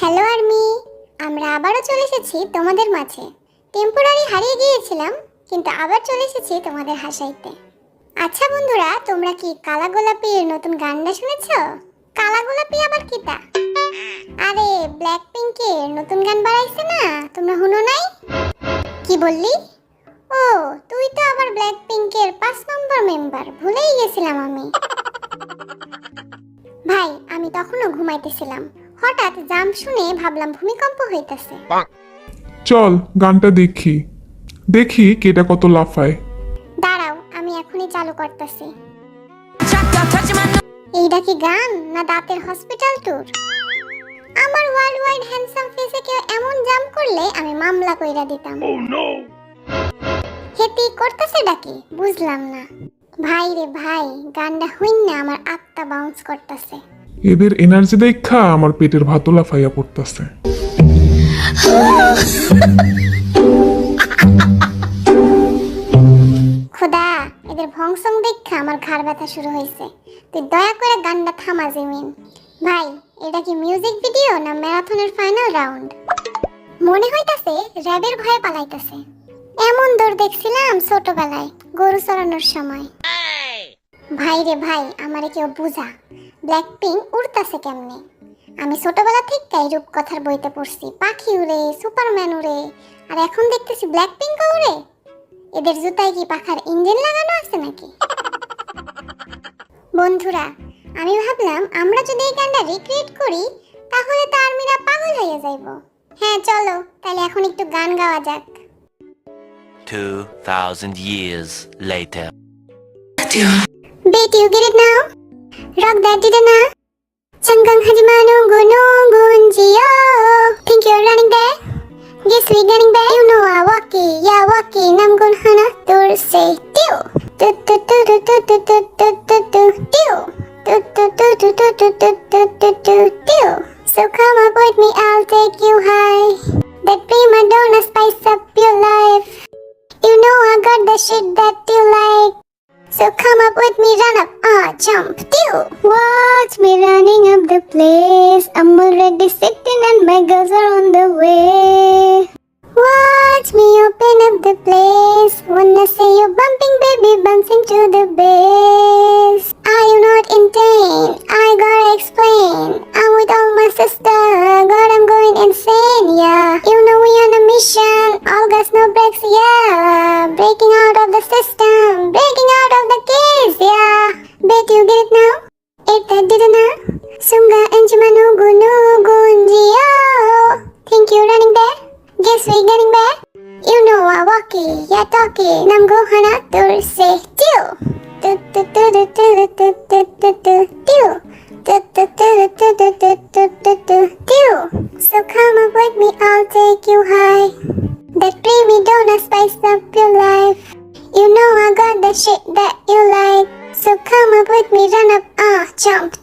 Hello army, আমরা আবারও চলে এসেছি তোমাদের মাঝে। টেম্পোরারি হারিয়ে গিয়েছিলাম, কিন্তু আবার চলে এসেছি তোমাদের হাসাইতে। আচ্ছা বন্ধুরা, তোমরা কি কালা গোলাপির নতুন গানটা শুনেছ? কালা গোলাপি আবার কিতা? আরে ব্ল্যাক পিঙ্কের নতুন গান বাড়াইছে না, তোমরা শুনো নাই? কি বললি? ও, তুই তো আবার ব্ল্যাক পিঙ্কের পাঁচ নম্বর মেম্বার ভুলেই গেছিলাম আমি। ভাই, আমি তখনও ঘুমাইতেছিলাম। হঠাৎ জাম শুনে ভাবলাম ভূমিকম্প হইতাছে। চল গানটা দেখি। দেখি কেটা কত লাফায়। দাঁড়াও আমি এখনই চালু করতেছি। এইটা কি গান না দাঁতের হসপিটাল ট্যুর? আমার ওয়ার্ল্ড ওয়াইড হ্যান্ডসাম ফেসে কেউ এমন জাম করলে আমি মামলা কইরা দিতাম। হেতি করতেছে ডাকি বুঝলাম না। ভাই রে ভাই গানটা হইন না আমার আত্মা বাউন্স করতেছে। এদের এনার্জি দেখা আমার পেটের ভাতও লাফাইয়া পড়তেছে। খোদা এদের ভংসং দেখা আমার ঘাড় ব্যথা শুরু হয়েছে। তুই দয়া করে গানটা থামা জিমিন। ভাই এটা কি মিউজিক ভিডিও না ম্যারাথনের ফাইনাল রাউন্ড মনে হইতাছে র্যাবের ভয়ে পালাইতাছে। এমন দৌড় দেখছিলাম ছোটবেলায় গরু চড়ানোর সময়। ভাই রে ভাই আমারে কেউ বুঝা। ব্ল্যাক পিঙ্ক উড়তাছে কেমনে? আমি ছোটবেলা থেকেই রূপকথার বইতে পড়ছি পাখি উড়ে সুপারম্যান উড়ে আর এখন দেখতেছি ব্ল্যাক পিঙ্ক উড়ে। এদের জুতায় কি পাখার ইঞ্জিন লাগানো আছে নাকি? বন্ধুরা আমি ভাবলাম আমরা যদি এই গানটা রিক্রিয়েট করি তাহলে তো আর্মিরা পাগল হয়ে যাইব। হ্যাঁ চলো তাহলে এখন একটু গান গাওয়া যাক। 2,000 years later. Bet you get it now. Rock that didn't 럭다디드나 장강하지만 웅군웅군 지요 Think you're running back? This we getting back You know I walkie, yeah walkie 남군 하나 둘셋 띠우 뚜뚜뚜뚜뚜뚜뚜뚜뚜 띠우 뚜뚜뚜뚜뚜뚜뚜뚜뚜 띠우 So come avoid me, I'll take you high That prima donna spice up your life You know I got the shit that you like so come up with me, run up, ah, jump, do. Watch me running up the place. I'm already sitting and my girls are on the way. Watch me open up the place. Wanna see you bumping, baby, bumps into the bass. Are you not in pain? I gotta explain. I'm with all my sister. God, I'm going insane, yeah. You know we on a mission. All gas, no brakes, yeah. Breaking out of the system. Breaking out of the case, yeah. Bet you get it now? If that didn't know. Sunga enjima nugu nugu njio. Think you running there? Guess we're getting back? You know I walkie, yeah talkie. Nam go hana tur say tiu. Tu tu tu tu tu tu tu tu tu tiu. Tu tu tu tu tu tu tu. So come up with me, I'll take you high. That creamy donut spice up your life. You know I got the shit that you like. So come up with me, run up, ah, jump.